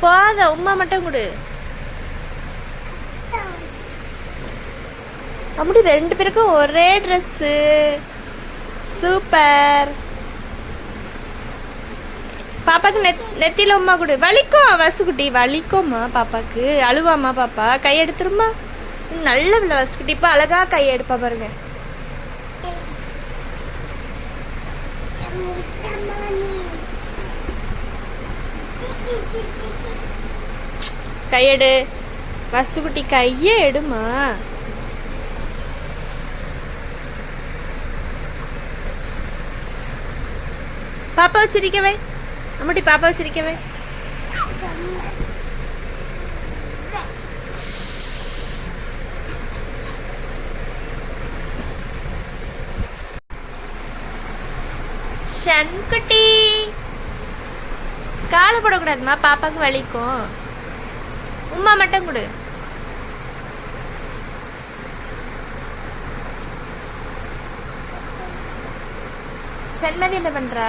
போத உமா மட்டும் கொடு அப்படி ரெண்டு பேருக்கும் ஒரே ட்ரெஸ்ஸு சூப்பர் பாப்பாக்கு நெத் நெத்தியில் உமா கொடு வலிக்கும் வசுக்குட்டி வலிக்கும்மா பாப்பாக்கு அழுவாமா பாப்பா கை எடுத்துருமா ம், நல்ல பிள்ளை வசுக்குட்டி இப்போ அழகா கை எடுப்பா பாருங்க கையெடு. வசுக்குட்டி கையே எடுமா. பாப்பா வச்சிருக்கவே அம்மாட்டி பாப்பா வச்சிருக்கவே சன்குட்டி காலை போடக்கூடாதுமா பாப்பாவுக்கு வலிக்கும். உமா மட்டும் கொடு. சண்மதி என்ன பண்றா?